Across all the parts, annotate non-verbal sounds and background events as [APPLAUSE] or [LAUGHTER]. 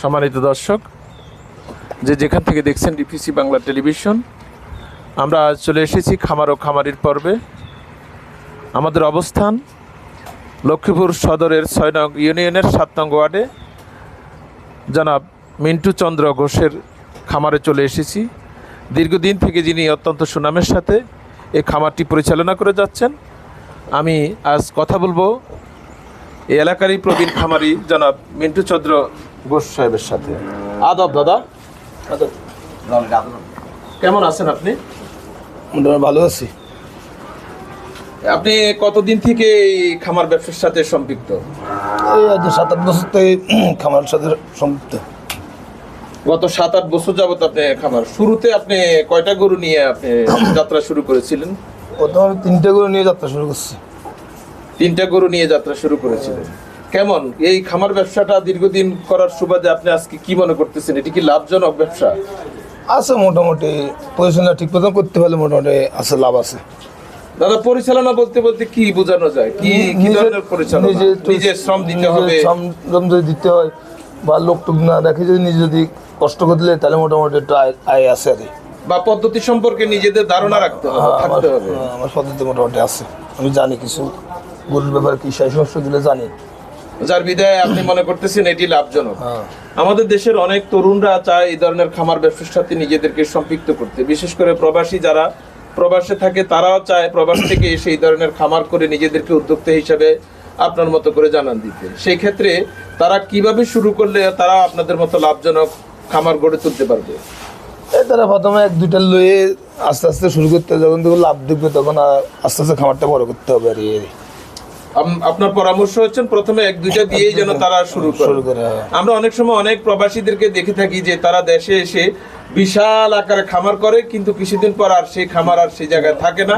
সম্মানিত দর্শক, যে যেখান থেকে দেখছেন ডিপিসি বাংলা টেলিভিশন, আমরা আজ চলে এসেছি খামার ও খামারির পর্বে। আমাদের অবস্থান লক্ষ্মীপুর সদরের ছয় নং ইউনিয়নের সাত নং ওয়ার্ডে। জনাব মিন্টু চন্দ্র ঘোষের খামারে চলে এসেছি। দীর্ঘদিন থেকে যিনি অত্যন্ত সুনামের সাথে এই খামারটি পরিচালনা করে যাচ্ছেন, আমি আজ কথা বলব। এই এলাকারই প্রবীণ খামারি জনাব মিন্টু চন্দ্র ঘোষ সাহেবের সাথে। আদব দাদা। কেমন আছেন আপনি? মোটামুটি ভালো আছি। আপনি কতদিন থেকে এই খামার ব্যবসার সাথে সম্পৃক্ত? এই সাত আট বছর থেকে [CLEARS THROAT] খামার সাথে সম্পৃক্ত। গত সাত আট বছর যাবত আপনি খামার। শুরুতে আপনি কয়টা গরু নিয়ে আপনি [CLEARS THROAT] যাত্রা শুরু করেছিলেন? প্রথম আমি তিনটে করে নিয়ে যাত্রা শুরু করছি। তিনটা গরু নিয়ে যাত্রা শুরু করেছিলেন। কেমন? এই খামার ব্যবসাটা দীর্ঘদিন করার সুবাদে আপনি আজকে কি মনে করতেছেন? এটি কি লাভজনক ব্যবসা? আছে মোটামুটি। পরিচালনা ঠিক মতন করতে পারলে মোটামুটি আছে লাভ আছে। দাদা পরিচালনা বলতে বলতে কি বোঝানো যায়? কি কি ধরনের পরিচালনা? নিজে শ্রম দিতে হবে। শ্রম যদি দিতে হয় বা লোক টুক না দেখে যদি নিজে যদি কষ্ট করে দিলে তাহলে মোটামুটি একটু আয় আছে আর বা পদ্ধতি সম্পর্কে নিজেদের ধারণা রাখতে হবে হ্যাঁ, থাকতে হবে। হ্যাঁ, আমার পদ্ধতি মোটামুটি আছে। আমি জানি কিছু গরুর ব্যাপারে কি সেই সমস্যাগুলো জানি। যার বিদায় আপনি মনে করতেছেন এটি লাভজনক। হ্যাঁ। আমাদের দেশের অনেক তরুণরা চায় এই ধরনের খামার ব্যবসার সাথে নিজেদেরকে সম্পৃক্ত করতে। বিশেষ করে প্রবাসী যারা প্রবাসে থাকে তারাও চায় প্রবাস থেকে এসে এই ধরনের খামার করে নিজেদেরকে উদ্যোক্তা হিসাবে আপনার মতো করে জানান দিতে। সেই ক্ষেত্রে তারা কীভাবে শুরু করলে তারা আপনাদের মতো লাভজনক খামার গড়ে তুলতে পারবে? তারা প্রথমে এক দুইটা লয়ে আস্তে আস্তে শুরু করতে যখন লাভ দেখবে তখন আস্তে আস্তে খামারটা বড় করতে হবে আর আপনার পরামর্শ হচ্ছেন প্রথমে এক দুইটা দিয়েই যেন তারা শুরু করে। হ্যাঁ। আমরা অনেক সময় অনেক প্রবাসীদেরকে দেখে থাকি যে তারা দেশে এসে বিশাল আকারে খামার করে কিন্তু কিছুদিন পর আর সেই খামার আর সেই জায়গায় থাকে না।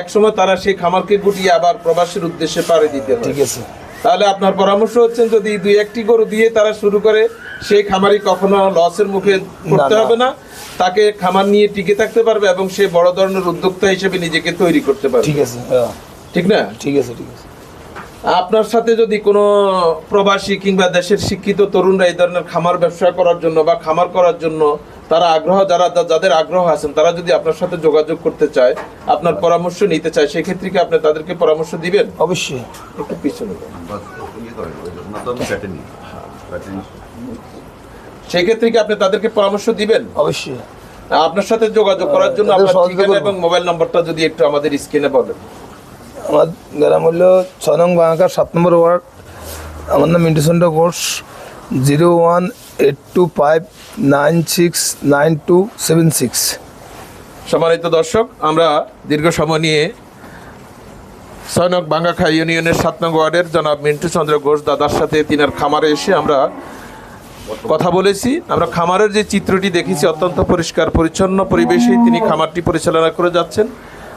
এক সময় তারা সেই খামারকে গুটিয়ে আবার প্রবাসীর উদ্দেশ্যে পাড়ি দিতে হয়। ঠিক আছে। তাহলে আপনার পরামর্শ হচ্ছেন যদি দুই একটি গরু দিয়ে তারা শুরু করে সেই খামারি কখনো লসের মুখে পড়তে হবে না। তাকে খামার নিয়ে টিকে থাকতে পারবে এবং সে বড় ধরনের উদ্যোক্তা হিসেবে নিজেকে তৈরি করতে পারবে। ঠিক আছে হ্যাঁ। ঠিক না? ঠিক আছে ঠিক আছে। আপনার সাথে যদি কোনো প্রবাসী কিংবা দেশের শিক্ষিত তরুণরা এই ধরনের খামার ব্যবসা করার জন্য বা খামার করার জন্য তারা আগ্রহ যারা যাদের আগ্রহ আছেন তারা যদি আপনার সাথে যোগাযোগ করতে চায় আপনার পরামর্শ নিতে চায় সেক্ষেত্রে কি আপনি তাদেরকে পরামর্শ দিবেন? অবশ্যই। একটু পিছনে যান। সেই ক্ষেত্রে কি আপনি তাদেরকে পরামর্শ দিবেন? অবশ্যই। আপনার সাথে যোগাযোগ করার জন্য আপনার ঠিকানা এবং মোবাইল নম্বরটা যদি একটু আমাদের স্ক্রিনে বলেন। আমার গ্রাম হলো ছয় নং বাঙ্কার সাত নম্বর ওয়ার্ড। আমার নাম Mintu Ghosh. Zero one eight two five nine six nine two seven six. সম্মানিত দর্শক, আমরা দীর্ঘ সময় নিয়ে ছয়নক বাঙ্গাখা ইউনিয়নের সাত নং ওয়ার্ডের জনাব মিন্টু চন্দ্র ঘোষ দাদার সাথে তিনার খামারে এসে আমরা কথা বলেছি। আমরা খামারের যে চিত্রটি দেখেছি, অত্যন্ত পরিষ্কার, পরিচ্ছন্ন পরিবেশে তিনি খামারটি পরিচালনা করে যাচ্ছেন।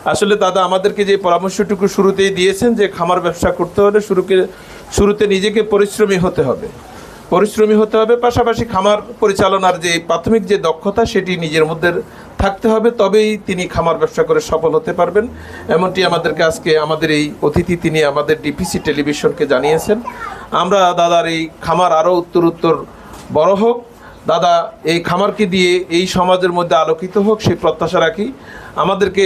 আসলে দাদা, আমাদেরকে যে পরামর্শটুকু শুরুতেই দিয়েছেন যে খামার ব্যবসা করতে হলে শুরুকে, শুরুতে নিজেকে পরিশ্রমী হতে হবে। পরিশ্রমী হতে হবে, পাশাপাশি খামার পরিচালনার যে প্রাথমিক যে দক্ষতা, সেটি নিজের মধ্যে থাকতে হবে, তবেই তিনি খামার ব্যবসা করে সফল হতে পারবেন। এমনটি আমাদেরকে আজকে, আমাদের এই অতিথি তিনি আমাদের ডিপিসি টেলিভিশনকে জানিয়েছেন। আমরা দাদার এই খামার আরও উত্তর উত্তর বড় হোক। দাদা এই খামারকে দিয়ে এই সমাজের মধ্যে আলোকিত হোক সেই প্রত্যাশা রাখি। আমাদেরকে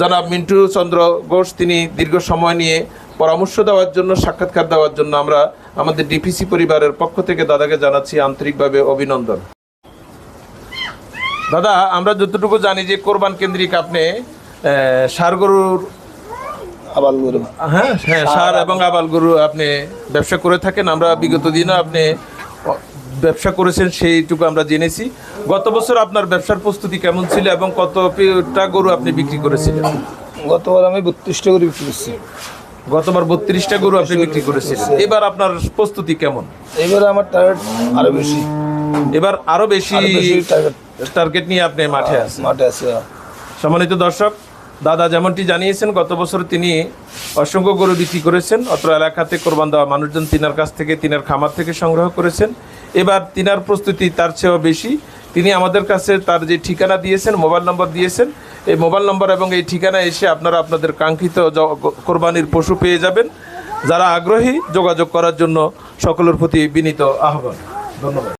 জনাব মিন্টু চন্দ্র ঘোষ তিনি দীর্ঘ সময় নিয়ে পরামর্শ দেওয়ার জন্য সাক্ষাৎকার দেওয়ার জন্য আমরা আমাদের ডিপিসি পরিবারের পক্ষ থেকে দাদাকে জানাচ্ছি আন্তরিকভাবে অভিনন্দন। দাদা আমরা যতটুকু জানি যে কোরবান কেন্দ্রিক আপনি আহ, ষাঁড় গরুর আবার গরু। হ্যাঁ হ্যাঁ সার এবং আবাল গরু আপনি ব্যবসা করে থাকেন। আমরা বিগত দিনও আপনি ব্যবসা করেছেন সেইটুকু আমরা জেনেছি। গত বছর আপনার ব্যবসার প্রস্তুতি কেমন ছিল এবং কতটা গরু আপনি বিক্রি করেছিলেন? গতবার আমি বত্রিশটা গরু বিক্রি করছি। গতবার বত্রিশটা গরু আপনি বিক্রি করেছিলেন। এবার আপনার প্রস্তুতি কেমন? এবার আমার টার্গেট আরও বেশি। এবার আরও বেশি টার্গেট টার্গেট নিয়ে আপনি মাঠে আছেন। মাঠে আছে সম্মানিত দর্শক দাদা যেমনটি জানিয়েছেন, গত বছর তিনি অসংখ্য গরু বিক্রি করেছেন, অত্র এলাকাতে কোরবান দেওয়া মানুষজন তিনার কাছ থেকে, তিনার খামার থেকে সংগ্রহ করেছেন। এবার তিনার প্রস্তুতি তার চেয়েও বেশি। তিনি আমাদের কাছে তার যে ঠিকানা দিয়েছেন, মোবাইল নম্বর দিয়েছেন, এই মোবাইল নম্বর এবং এই ঠিকানা এসে আপনারা আপনাদের কাঙ্ক্ষিত কোরবানির পশু পেয়ে যাবেন। যারা আগ্রহী, যোগাযোগ করার জন্য সকলের প্রতি বিনীত আহ্বান। ধন্যবাদ।